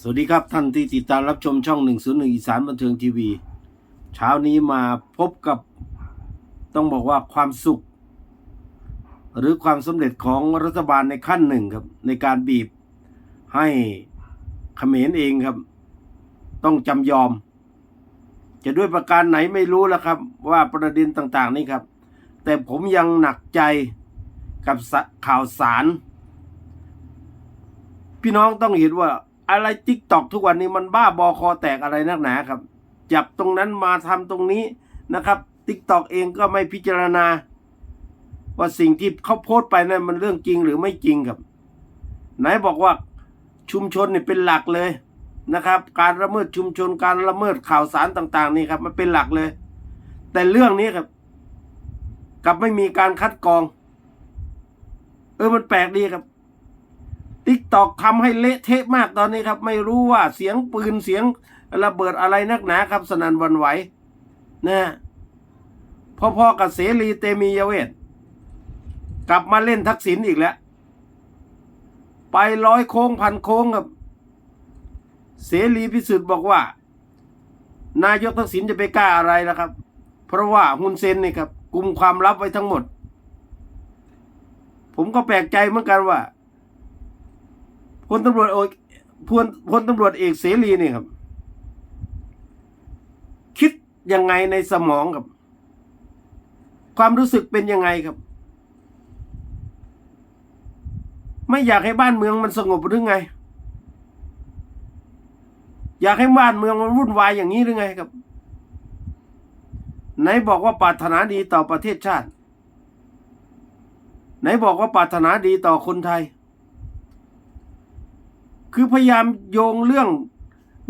สวัสดีครับท่านที่ติดตามรับชมช่อง 101 อีสานบันเทิงทีวี เช้านี้มาพบกับต้องบอกว่าความสุข หรือความสำเร็จของรัฐบาลในขั้นหนึ่งครับ ในการบีบให้เขมรเองครับ ต้องจำยอม จะด้วยประการไหนไม่รู้แล้วครับ ว่าประเด็นต่างๆ นี่ครับ แต่ผมยังหนักใจกับข่าวสาร พี่น้องต้องเห็นว่า อะไรทิกตอกทุกวันนี้มันบ้าบอคอแตกอะไรนักหนาครับ จับตรงนั้นมาทำตรงนี้นะครับทิกตอกเองก็ไม่พิจารณา ว่าสิ่งที่เขาโพสต์ไปนั้นมันเรื่องจริงหรือไม่จริงครับ ไหนบอกว่าชุมชนนี่เป็นหลักเลยนะครับ การละเมิดชุมชนการละเมิดข่าวสารต่าง ๆ นี่ครับ มันเป็นหลักเลย แต่เรื่องนี้ครับกับไม่มีการคัดกรอง เออมันแปลกดีครับ ทิกตอกทำให้เละเทะมากตอนนี้ครับ ไม่รู้ว่าเสียงปืนเสียงระเบิดอะไรนักหนาครับ สนันวันไหวนะฮะพอๆกับเสรีเตมียเวทกลับมาเล่นทักษิณอีกแล้ว ไปร้อยโค้งพันโค้งครับ เสรีพิสุทธิ์บอกว่า นายกทักษิณจะไปกล้าอะไรล่ะครับ เพราะว่าฮุนเซนนี่ครับกลุ่มความลับไว้ทั้งหมด ผมก็แปลกใจเหมือนกันว่า พลตำรวจเอกพลพลตำรวจเอกเสรีนี่ครับ คิดยังไงในสมองครับ ความรู้สึกเป็นยังไงครับ ไม่อยากให้บ้านเมืองมันสงบหรือไง อยากให้บ้านเมืองมันวุ่นวายอย่างนี้หรือไงครับไหนบอกว่าปรารถนาดีต่อประเทศชาติ ไหนบอกว่าปรารถนาดีต่อคนไทย คือพยายามโยงเรื่อง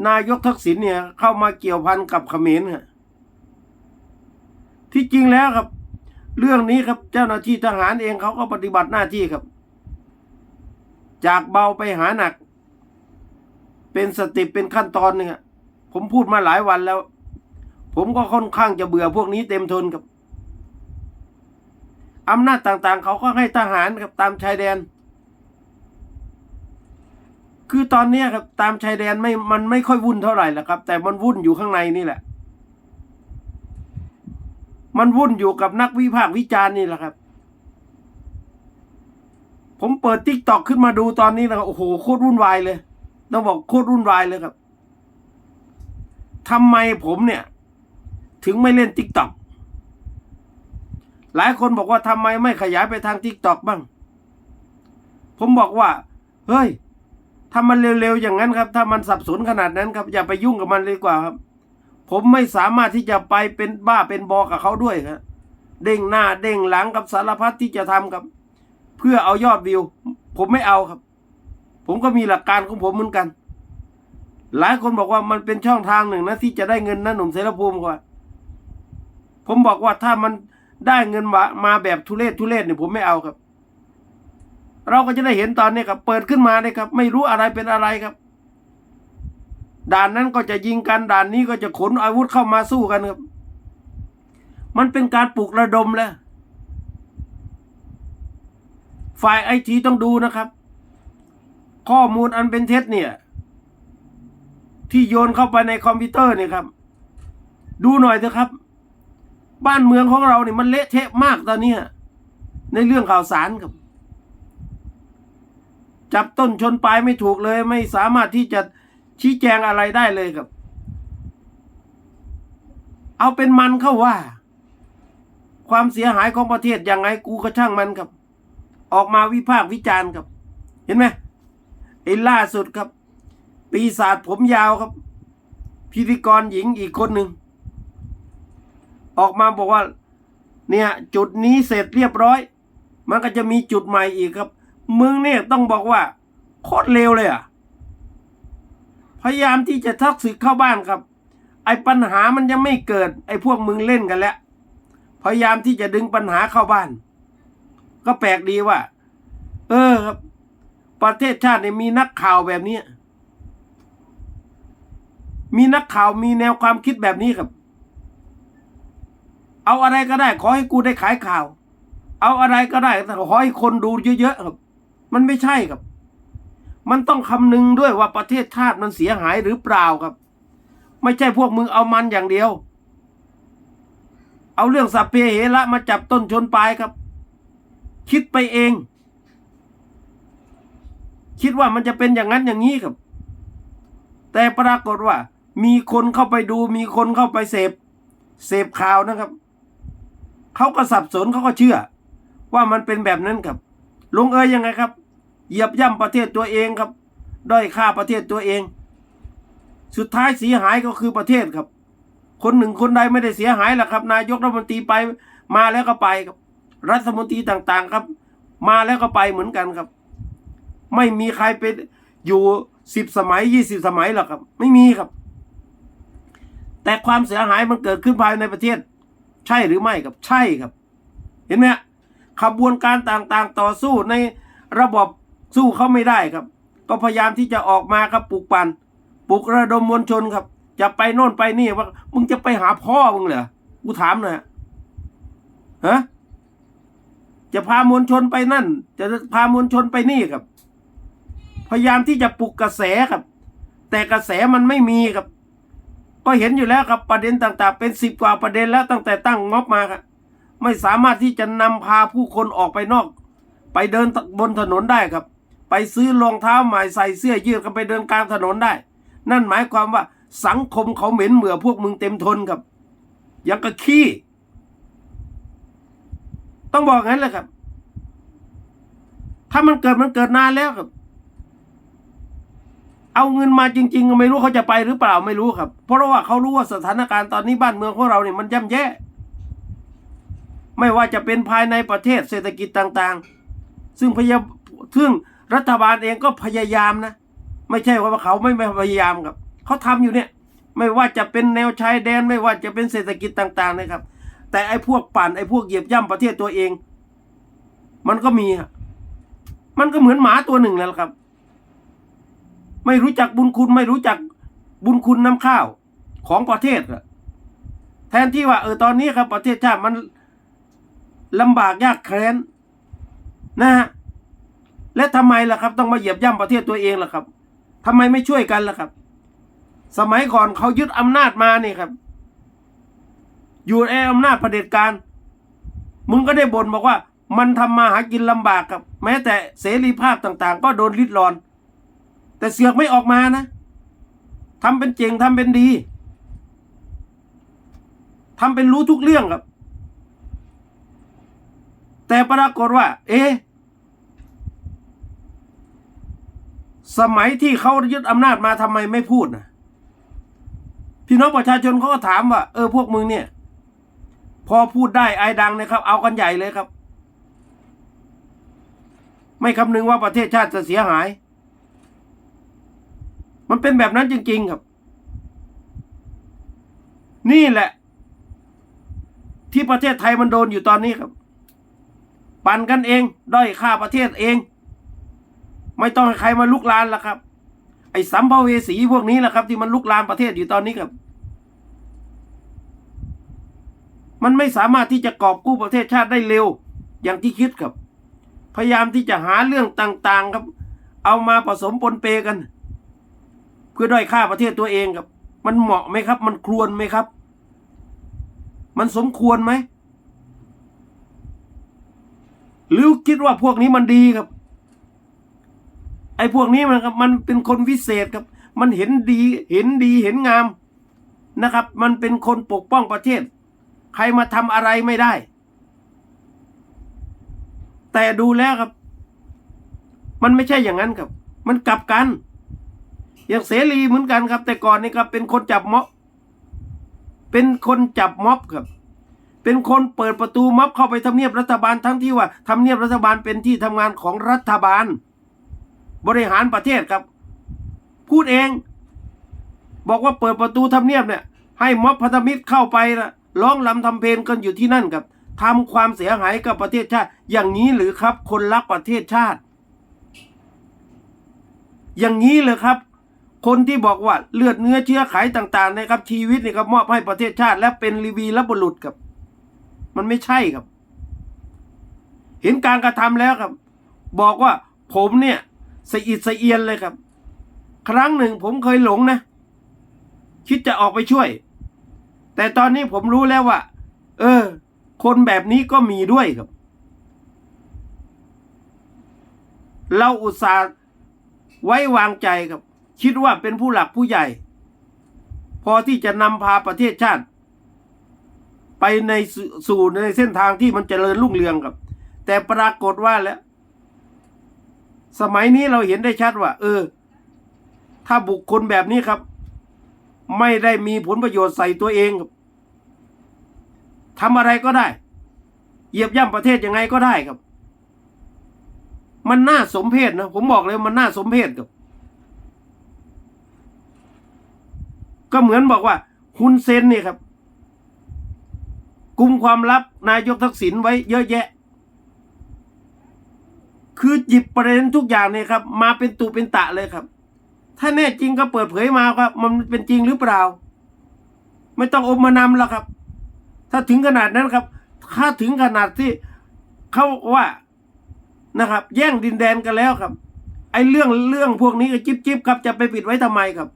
นายกทักษิณเนี่ย เข้ามาเกี่ยวพันกับเขมรฮะที่จริงแล้วครับ เรื่องนี้ครับเจ้าหน้าที่ทหารเองเขาก็ปฏิบัติหน้าที่ครับ จากเบาไปหาหนัก เป็นสติเป็นขั้นตอนเนี่ยผมพูดมาหลายวันแล้ว ผมก็ค่อนข้างจะเบื่อพวกนี้เต็มทนครับอำนาจต่างๆ เขาก็ให้ทหารครับตามชายแดน คือตอนเนี้ยครับ ตามชายแดนไม่มันไม่ค่อยวุ่นเท่าไหร่ละครับ แต่มันวุ่นอยู่ข้างในนี่แหละ มันวุ่นอยู่กับนักวิพากษ์วิจารณ์นี่แหละครับ ผมเปิดทิกตอกขึ้นมาดูตอนนี้นะครับโอ้โหโคตรวุ่นวายเลยต้องบอกโคตรวุ่นวายเลยครับทำไมผมเนี่ย ถึงไม่เล่นทิกตอกหลายคนบอกว่าทำไมไม่ขยายไปทางทิกตอกบ้าง ผมบอกว่า เฮ้ย ถ้ามันเร็วๆอย่างนั้นครับ ถ้ามันสับสนขนาดนั้นครับ อย่าไปยุ่งกับมันเลยดีกว่าครับ ผมไม่สามารถที่จะไปเป็นบ้าเป็นบอกับเขาด้วยครับเด้งหน้าเด้งหลังกับสารพัดที่จะทำครับ เพื่อเอายอดวิว ผมไม่เอาครับ ผมก็มีหลักการของผมเหมือนกัน หลายคนบอกว่ามันเป็นช่องทางหนึ่งนะที่จะได้เงินนะหนุ่มเสรภูมิกว่าผมบอกว่าถ้ามันได้เงินมามาแบบทุเรศทุเรศเนี่ยผมไม่เอาครับ เราก็จะได้เห็นตอนนี้ครับ เปิดขึ้นมาเลยครับ ไม่รู้อะไรเป็นอะไรครับ ด่านนั้นก็จะยิงกันด่านนี้ก็จะขนอาวุธเข้ามาสู้กันครับ มันเป็นการปลุกระดมแล้วฝ่ายไอทีต้องดูนะครับ ข้อมูลอันเป็นเท็จเนี่ย ที่โยนเข้าไปในคอมพิวเตอร์เนี่ยครับ ดูหน่อยเถอะครับ บ้านเมืองของเราเนี่ยมันเละเทะมากตอนนี้ในเรื่องข่าวสารครับ จับต้นชนปลายไม่ถูกเลย ไม่สามารถที่จะชี้แจงอะไรได้เลยครับ เอาเป็นมันเข้าว่า ความเสียหายของประเทศยังไงกูก็ช่างมันครับ ออกมาวิพากษ์วิจารณ์ครับ เห็นไหมไอ้ล่าสุดครับ ปีศาจผมยาวครับ พิธีกรหญิงอีกคนหนึ่งออกมาบอกว่า เนี่ย จุดนี้เสร็จเรียบร้อย มันก็จะมีจุดใหม่อีกครับ มึงเนี่ยต้องบอกว่า โคตรเลวเลยอะ พยายามที่จะทักสิกเข้าบ้านครับ ไอ้ปัญหามันยังไม่เกิด ไอ้พวกมึงเล่นกันแล้ว พยายามที่จะดึงปัญหาเข้าบ้าน ก็แปลกดีว่า เออครับ ประเทศชาติเนี่ยมีนักข่าวแบบนี้ มีนักข่าวมีแนวความคิดแบบนี้ครับ เอาอะไรก็ได้ ขอให้กูได้ขายข่าวเอาอะไรก็ได้แต่ขอให้คนดูเยอะๆครับ มันไม่ใช่ครับ มันต้องคำนึงด้วยว่าประเทศชาติมันเสียหายหรือเปล่าครับ ไม่ใช่พวกมึงเอามันอย่างเดียว เอาเรื่องสัพเพเหระมาจับต้นชนปลายครับ คิดไปเอง คิดว่ามันจะเป็นอย่างนั้นอย่างนี้ครับ แต่ปรากฏว่า มีคนเข้าไปดู มีคนเข้าไปเสพ เสพข่าวนะครับ เขาก็สับสนเขาก็เชื่อ ว่ามันเป็นแบบนั้นครับ ลงเอยยังไงครับ เหยียบย่ำประเทศตัวเองครับ ด้อยค่าประเทศตัวเอง สุดท้ายเสียหายก็คือประเทศครับ คนหนึ่งคนใดไม่ได้เสียหายหรอกครับ นายกรัฐมนตรีไปมาแล้วก็ไปครับ รัฐมนตรีต่างๆครับ มาแล้วก็ไปเหมือนกันครับ ไม่มีใครเป็นอยู่สิบสมัยยี่สิบสมัยหรอกครับ ไม่มีครับ แต่ความเสียหายมันเกิดขึ้นภายในประเทศ ใช่หรือไม่ครับ ใช่ครับ เห็นไหมฮะ ขบวนการต่างๆ ต่อสู้ในระบบสู้เขาไม่ได้ครับ ก็พยายามที่จะออกมาครับปลุกปันปลุกระดมมวลชนครับ จะไปโน่นไปนี่ว่ามึงจะไปหาพ่อมึงเหรอกูถามหน่อยฮะฮะจะพามวลชนไปนั่น จะพามวลชนไปนี่ครับ พยายามที่จะปลุกกระแสครับ แต่กระแสมันไม่มีครับ ก็เห็นอยู่แล้วครับประเด็นต่าง ๆ เป็นสิบกว่าประเด็นแล้วตั้งแต่ตั้งม็อบมาครับ ไม่สามารถที่จะนำพาผู้คนออกไปนอก ไปเดินบนถนนได้ครับ ไปซื้อรองเท้าใหม่ใส่เสื้อยืดกันไปเดินกลางถนนได้ นั่นหมายความว่าสังคมเขาเหม็นเหมือพวกมึงเต็มทนครับยังกะขี้ ต้องบอกงั้นเลยครับ ถ้ามันเกิดมันเกิดนานแล้วครับ เอาเงินมาจริงๆก็ไม่รู้เขาจะไปหรือเปล่าไม่รู้ครับ เพราะว่าเขารู้ว่าสถานการณ์ตอนนี้บ้านเมืองของเราเนี่ยมันย่ำแย่ ไม่ว่าจะเป็นภายในประเทศเศรษฐกิจต่างๆ ซึ่งพยาซึ่งรัฐบาลเองก็พยายามนะ ไม่ใช่ว่าเขาไม่พยายามครับเขาทำอยู่เนี่ย ไม่ว่าจะเป็นแนวชายแดนไม่ว่าจะเป็นเศรษฐกิจต่างๆนะครับ แต่ไอ้พวกปั่นไอ้พวกเหยียบย่ำประเทศตัวเอง มันก็มีอะมันก็เหมือนหมาตัวหนึ่งแหละครับ ไม่รู้จักบุญคุณไม่รู้จักบุญคุณน้ำข้าวของประเทศแทนที่ว่าเออตอนนี้ครับประเทศชาติมัน ลำบากยากแค้นนะฮะและทำไมล่ะครับ ต้องมาเหยียบย่ำประเทศตัวเองล่ะครับทำไมไม่ช่วยกันล่ะครับ สมัยก่อนเขายึดอำนาจมานี่ครับ อยู่ในอำนาจเผด็จการมึงก็ได้บ่นบอกว่า มันทำมาหากินลำบากครับ แม้แต่เสรีภาพต่าง ๆ ก็โดนริดรอน แต่เสือกไม่ออกมานะทำเป็นเจ๋งทำเป็นดีทำเป็นรู้ทุกเรื่องครับ แต่ปรากฏว่า เอ๊ะสมัยที่เขายึดอำนาจมาทำไมไม่พูดนะพี่น้องประชาชนเขาก็ถามว่า เออพวกมึงเนี่ย พอพูดได้ไอายดังนะครับ เอากันใหญ่เลยครับ ไม่คำนึงว่าประเทศชาติจะเสียหาย มันเป็นแบบนั้นจริง ๆ ครับ นี่แหละ ที่ประเทศไทยมันโดนอยู่ตอนนี้ครับ ปั่นกันเอง ด้อยค่าประเทศเอง ไม่ต้องให้ใครมาลุกลานละครับ ไอ้สัมภเวสีพวกนี้แหละครับ ที่มันลุกลานประเทศอยู่ตอนนี้ครับ มันไม่สามารถที่จะกอบกู้ประเทศชาติได้เร็ว อย่างที่คิดครับ พยายามที่จะหาเรื่องต่าง ๆครับ เอามาผสมปนเปกัน เพื่อด้อยค่าประเทศตัวเองครับ มันเหมาะไหมครับ มันควรไหมครับ มันสมควรไหม หรือคิดว่าพวกนี้มันดีครับ ไอ้พวกนี้มันครับ มันเป็นคนวิเศษครับ มันเห็นดี เห็นดีเห็นงามนะครับ มันเป็นคนปกป้องประเทศ ใครมาทำอะไรไม่ได้ แต่ดูแล้วครับ มันไม่ใช่อย่างนั้นครับ มันกลับกัน อย่างเสรีเหมือนกันครับ แต่ก่อนนี่ครับ เป็นคนจับม็อบเป็นคนจับม็อบครับ เป็นคนเปิดประตูม็อบเข้าไปทำเนียบรัฐบาลทั้งที่ว่าทำเนียบรัฐบาลเป็นที่ทำงานของรัฐบาล บริหารประเทศครับ พูดเอง บอกว่าเปิดประตูทำเนียบเนี่ย ให้ม็อบพันธมิตรเข้าไปนะร้องลำทำเพลงกันอยู่ที่นั่นครับทำความเสียหายกับประเทศชาติ อย่างนี้หรือครับ คนรักประเทศชาติ อย่างนี้เลยครับ คนที่บอกว่าเลือดเนื้อเชื้อไขต่างๆนะครับชีวิตนี่ครับมอบให้ประเทศชาติ และเป็นรีวีและบุรุษครับ มันไม่ใช่ครับ เห็นการกระทำแล้วครับ บอกว่าผมเนี่ยสะอิดสะเอียนเลยครับ ครั้งหนึ่งผมเคยหลงนะ คิดจะออกไปช่วย แต่ตอนนี้ผมรู้แล้วว่า เออ คนแบบนี้ก็มีด้วยครับ เราอุตส่าห์ไว้วางใจครับ คิดว่าเป็นผู้หลักผู้ใหญ่ พอที่จะนำพาประเทศชาติ ไปในสู่ในเส้นทางที่มันเจริญรุ่งเรืองครับ แต่ปรากฏว่าแล้ว สมัยนี้เราเห็นได้ชัดว่า เออ ถ้าบุคคลแบบนี้ครับ ไม่ได้มีผลประโยชน์ใส่ตัวเองทำอะไรก็ได้ เหยียบย่ำประเทศยังไงก็ได้ครับ มันน่าสมเพชนะผมบอกเลยมันน่าสมเพชครับก็เหมือนบอกว่าฮุนเซนเนี่ยครับ กุมความลับนายกทักษิณไว้เยอะแยะ คือหยิบประเด็นทุกอย่างเนี่ยครับ มาเป็นตุเป็นตะเลยครับ ถ้าแน่จริงก็เปิดเผยมาครับ มันเป็นจริงหรือเปล่า ไม่ต้องอมมานำแล้วครับ ถ้าถึงขนาดนั้นครับ ถ้าถึงขนาดที่เขาว่านะครับ แย่งดินแดนกันแล้วครับ ไอ้เรื่องเรื่องพวกนี้ก็จิบจิบครับจะไปปิดไว้ทำไมครับ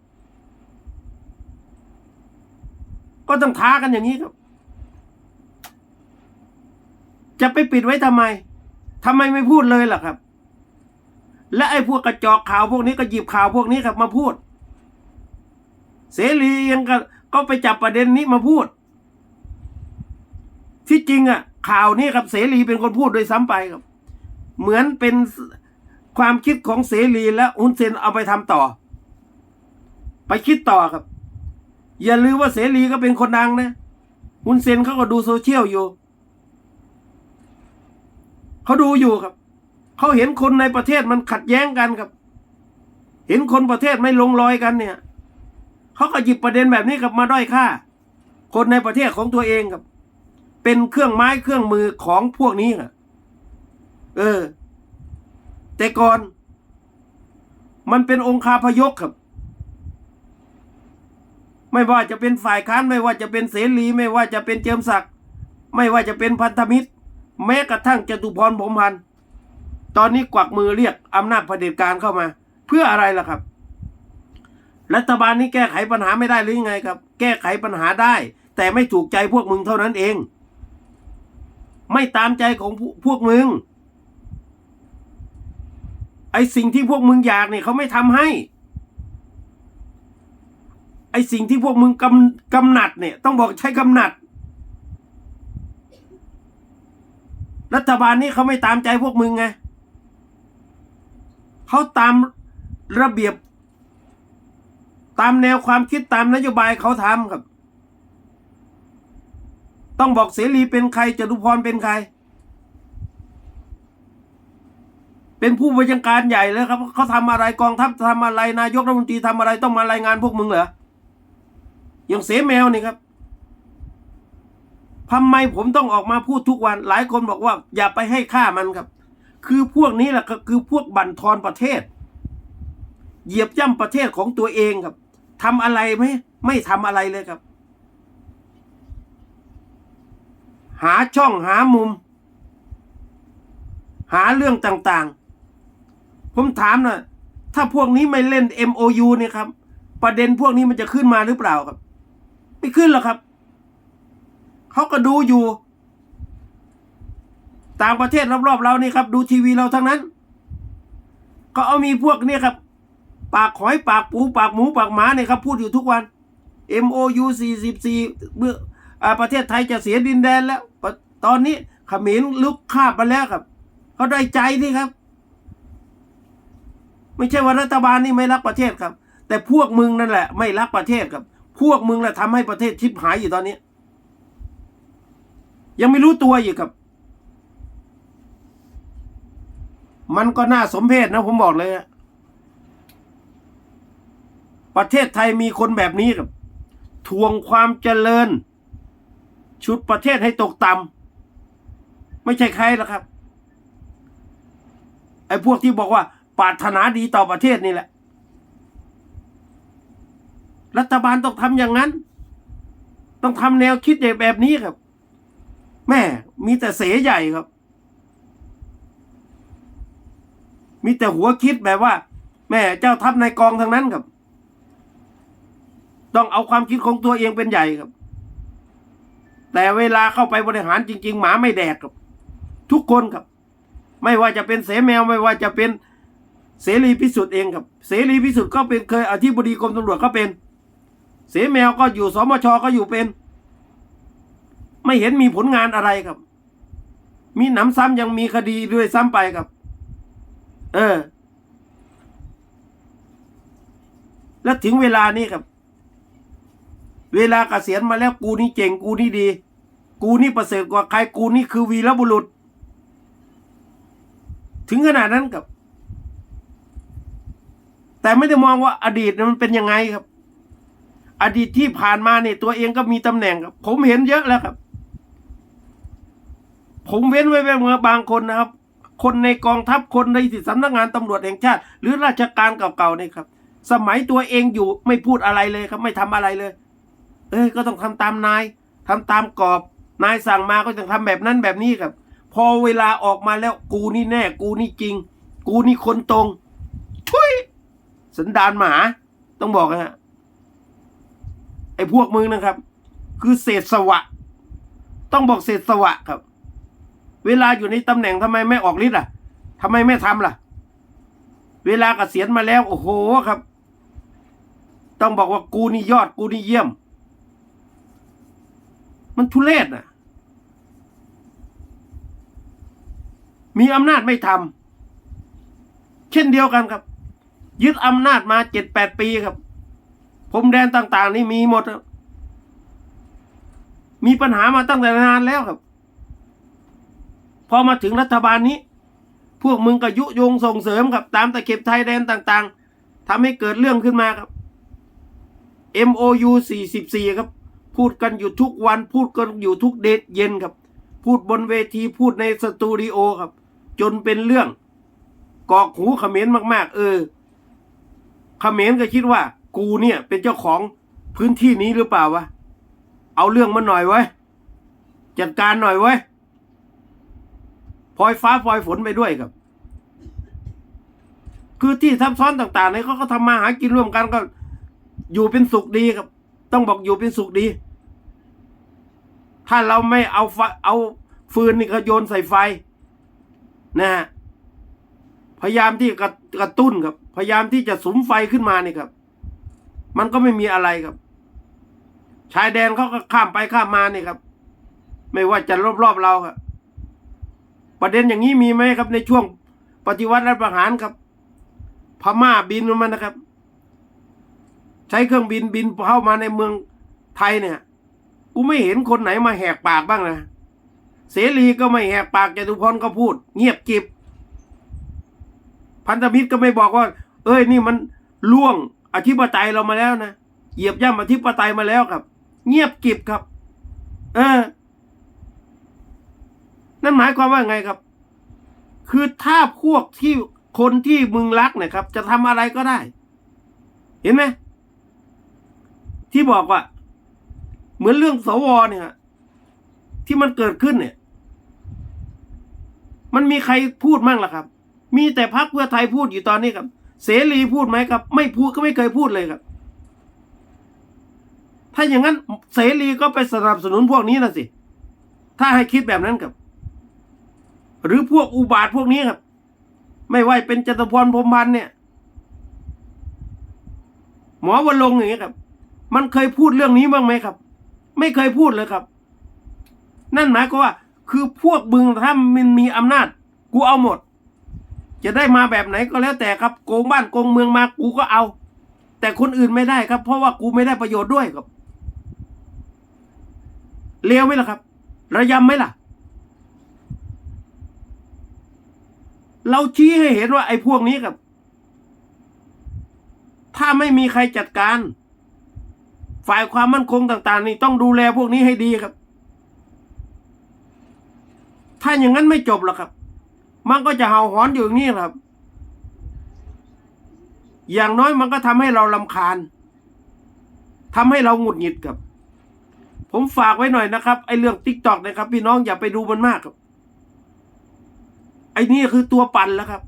ก็ต้องท้ากันอย่างนี้ครับ จะไปปิดไว้ทำไมทำไมไม่พูดเลยล่ะครับ และไอ้พวกกระจอกข่าวพวกนี้ก็หยิบข่าวพวกนี้ครับมาพูด เสรียังก็ก็ไปจับประเด็นนี้มาพูด ที่จริงอะ ข่าวนี้ครับเสรีเป็นคนพูดโดยซ้ำไปครับ เหมือนเป็นความคิดของเสรีและอุนเซนเอาไปทำต่อ ไปคิดต่อครับ อย่าลืมว่าเสรีก็เป็นคนดังนะอุนเซนเขาก็ดูโซเชียลอยู่ เขาดูอยู่ครับ เขาเห็นคนในประเทศมันขัดแย้งกันครับ เห็นคนประเทศไม่ลงรอยกันเนี่ย เขาก็หยิบประเด็นแบบนี้กับมาด้อยค่า คนในประเทศของตัวเองครับ เป็นเครื่องไม้เครื่องมือของพวกนี้ครับเออ แต่ก่อน มันเป็นองค์คาพยพครับ ไม่ว่าจะเป็นฝ่ายค้านไม่ว่าจะเป็นเสรีไม่ว่าจะเป็นเจิมศักดิ์ไม่ว่าจะเป็นพันธมิตร แม้กระทั่งจตุพรพรมพันธ์ตอนนี้กวักมือเรียกอำนาจเผด็จการเข้ามา เพื่ออะไรล่ะครับ รัฐบาลนี้แก้ไขปัญหาไม่ได้หรือยังไงครับ แก้ไขปัญหาได้ แต่ไม่ถูกใจพวกมึงเท่านั้นเอง ไม่ตามใจของพวกมึงไอสิ่งที่พวกมึงอยากเนี่ยเขาไม่ทำให้ ไอสิ่งที่พวกมึงกำกำหนัดเนี่ย ต้องบอกใช้กำหนัด รัฐบาลนี้เขาไม่ตามใจพวกมึงไงเขาตามระเบียบ ตามแนวความคิดตามนโยบายเขาทำครับ ต้องบอกเสรีเป็นใครจตุพรเป็นใคร เป็นผู้บัญชาการใหญ่แล้วครับเขาทำอะไรกองทัพทำอะไรนายกรัฐมนตรีทำอะไรต้องมารายงานพวกมึงเหรออย่างเสแมวนี่ครับ ทำไมผมต้องออกมาพูดทุกวัน หลายคนบอกว่าอย่าไปให้ค่ามันครับ คือพวกนี้แหละคือพวกบั่นทอนประเทศ เหยียบย่ำประเทศของตัวเองครับทำอะไรไหมไม่ทำอะไรเลยครับ หาช่องหามุม หาเรื่องต่างๆ ผมถามน่อยถ้าพวกนี้ไม่เล่น MOU เนี่ยครับ ประเด็นพวกนี้มันจะขึ้นมาหรือเปล่าครับ ไม่ขึ้นหรอกครับ เขาก็ดูอยู่ ต่างประเทศรอบๆเรานี่ครับ ดูทีวีเราทั้งนั้น ก็เอามีพวกเนี่ยครับ ปากหอยปากปูปากหมูปากหมาเนี่ยครับ พูดอยู่ทุกวัน MOU 44เมื่ออประเทศไทยจะเสียดินแดนแล้ว ตอนนี้ขมรลุกคาบมาแล้วครับเขาได้ใจนี่ครับ ไม่ใช่ว่ารัฐบาลนี่ไม่รักประเทศครับ แต่พวกมึงนั่นแหละ ไม่รักประเทศครับ พวกมึงแหละทำให้ประเทศชิบหายอยู่ตอนนี้ ยังไม่รู้ตัวอยู่ครับ มันก็น่าสมเพชนะผมบอกเลยอะประเทศไทยมีคนแบบนี้ครับทวงความเจริญ ชุดประเทศให้ตกต่ำไม่ใช่ใครหรอกครับ ไอ้พวกที่บอกว่าปรารถนาดีต่อประเทศนี่แหละ รัฐบาลต้องทำอย่างนั้น ต้องทำแนวคิดแบบนี้ครับ แม่มีแต่เสใหญ่ครับ มีแต่หัวคิดแบบว่า แม่เจ้าทัพนายกองทั้งนั้นครับ ต้องเอาความคิดของตัวเองเป็นใหญ่ครับ แต่เวลาเข้าไปบริหารจริง ๆ หมาไม่แดกครับ ทุกคนครับ ไม่ว่าจะเป็นเสแมวไม่ว่าจะเป็นเสรีพิสุทธิ์เองครับ เสรีพิสุทธิ์ก็เป็นเคยอธิบดีกรมตำรวจก็เป็น เสแมวก็อยู่สมชก็อยู่เป็น ไม่เห็นมีผลงานอะไรครับ มีหนำซ้ำยังมีคดีด้วยซ้ำไปครับ เออ แล้วถึงเวลานี้ครับ เวลาเกษียณมาแล้วกูนี่เจ๋งกูนี่ดี กูนี่ประเสริฐกว่าใครกูนี่คือวีรบุรุษ ถึงขนาดนั้นครับ แต่ไม่ได้มองว่าอดีตมันเป็นยังไงครับอดีตที่ผ่านมาเนี่ยตัวเองก็มีตำแหน่งครับ ผมเห็นเยอะแล้วครับ ผมเว้นไว้เมื่อบางคนนะครับ คนในกองทัพคนในสำนักงานตำรวจแห่งชาติ หรือราชการเก่าๆนี่ครับ สมัยตัวเองอยู่ไม่พูดอะไรเลยครับ ไม่ทำอะไรเลย เอ้ยก็ต้องทำตามนายทำตามกรอบ นายสั่งมาก็ต้องทำแบบนั้นแบบนี้ครับ พอเวลาออกมาแล้วกูนี่แน่ กูนี่จริง กูนี่คนตรงทุยสันดานหมา ต้องบอกนะฮะไอ้พวกมึงนะครับ คือเศษสวะ ต้องบอกเศษสวะครับ เวลาอยู่ในตำแหน่งทำไมไม่ออกฤทธิ์ล่ะทำไมไม่ทำล่ะ เวลาเกษียณมาแล้ว โอ้โหครับ ต้องบอกว่ากูนี่ยอดกูนี่เยี่ยม มันทุเลศน่ะ มีอำนาจไม่ทำเช่นเดียวกันครับ ยึดอำนาจมาเจ็ดแปดปีครับผมแดนต่าง ๆ นี่มีหมดครับมีปัญหามาตั้งแต่นานแล้วครับ พอมาถึงรัฐบาลนี้ พวกมึงก็ยุยงส่งเสริมครับตามตะเข็บไทยแดนต่างๆทำให้เกิดเรื่องขึ้นมาครับ MOU 44 ครับ พูดกันอยู่ทุกวันพูดกันอยู่ทุกเดทเย็นครับ พูดบนเวทีพูดในสตูดิโอครับ จนเป็นเรื่องกอกหูเขมรมาก ๆ เออเขมรก็คิดว่า กูเนี่ยเป็นเจ้าของพื้นที่นี้หรือเปล่าวะ เอาเรื่องมาหน่อยไว้ จัดการหน่อยไว้ พลอยฟ้าพลอยฝนไปด้วยครับ คือที่ทับซ้อนต่างๆเนี่ยเขาก็ทำมาหากินร่วมกันก็ อยู่เป็นสุขดีครับ ต้องบอกอยู่เป็นสุขดี ถ้าเราไม่เอาไฟเอาฟืนนี่ก็โยนใส่ไฟ นะฮะพยายามที่กระกระตุ้นครับ พยายามที่จะสุมไฟขึ้นมานี่ครับ มันก็ไม่มีอะไรครับ ชายแดนเขาก็ข้ามไปข้ามมานี่ครับ ไม่ว่าจะรอบๆเราครับ ประเด็นอย่างนี้มีไหมครับ ในช่วงปฏิวัติรัฐประหารครับ พม่าบินมานะครับ ใช้เครื่องบินบินเข้ามาในเมืองไทยเนี่ย กูไม่เห็นคนไหนมาแหกปากบ้างนะ เสรีก็ไม่แหกปากจตุพรก็พูด เงียบกิบ พันธมิตรก็ไม่บอกว่า เอ้ยนี่มันล่วงอธิปไตยเรามาแล้วนะ เหยียบย่ำอธิปไตยมาแล้วครับ เงียบกิบครับ เออ นั่นหมายความว่าไงครับ คือถ้าพวกที่คนที่มึงรักเนี่ยครับ จะทำอะไรก็ได้ เห็นไหมที่บอกว่า เหมือนเรื่องสวเนี่ยที่มันเกิดขึ้นเนี่ย มันมีใครพูดมั่งล่ะครับ มีแต่พักเพื่อไทยพูดอยู่ตอนนี้ครับ เสรีพูดไหมครับ ไม่พูดก็ไม่เคยพูดเลยครับ ถ้าอย่างนั้นเสรีก็ไปสนับสนุนพวกนี้นะสิ ถ้าให้คิดแบบนั้นครับ หรือพวกอุบาทพวกนี้ครับ ไม่ว่าเป็นจตุพรพรมพันธ์เนี่ย หมอวันลงอย่างเงี้ยครับ มันเคยพูดเรื่องนี้บ้างไหมครับ ไม่เคยพูดเลยครับ นั่นหมายความว่า คือพวกมึงถ้ามันมีอำนาจ กูเอาหมด จะได้มาแบบไหนก็แล้วแต่ครับโกงบ้านโกงเมืองมากูก็เอา แต่คนอื่นไม่ได้ครับ เพราะว่ากูไม่ได้ประโยชน์ด้วยครับเลวไหมล่ะครับ ระยำไหมล่ะ เราชี้ให้เห็นว่าไอ้พวกนี้ครับ ถ้าไม่มีใครจัดการ ฝ่ายความมั่นคงต่าง ๆ นี่ต้องดูแลพวกนี้ให้ดีครับ ถ้าอย่างนั้นไม่จบหรอกครับ มันก็จะเห่าหอนอยู่อย่างนี้ครับ อย่างน้อยมันก็ทำให้เราลำคาญทำให้เราหงุดหงิดครับ ผมฝากไว้หน่อยนะครับไอ้เรื่องติ๊กตอกนะครับ พี่น้องอย่าไปดูมันมากครับ ไอ้นี่คือตัวปั่นแล้วครับ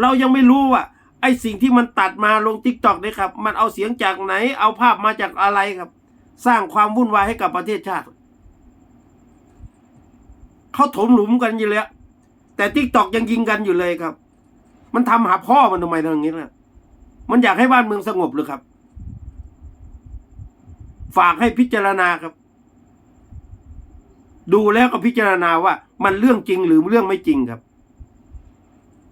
เรายังไม่รู้ว่า ไอ้สิ่งที่มันตัดมาลงทิกตอกเนี่ยครับ มันเอาเสียงจากไหน เอาภาพมาจากอะไรครับ สร้างความวุ่นวายให้กับประเทศชาติเขาถมหลุมกันอยู่แล้วแต่ทิกตอกยังยิงกันอยู่เลยครับ มันทำหาพ่อมันทำไมทำอย่างนี้ล่ะ มันอยากให้บ้านเมืองสงบหรือครับ ฝากให้พิจารณาครับ ดูแล้วก็พิจารณาว่า มันเรื่องจริงหรือเรื่องไม่จริงครับ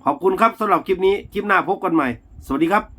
ขอบคุณครับสำหรับคลิปนี้ คลิปหน้าพบกันใหม่ สวัสดีครับ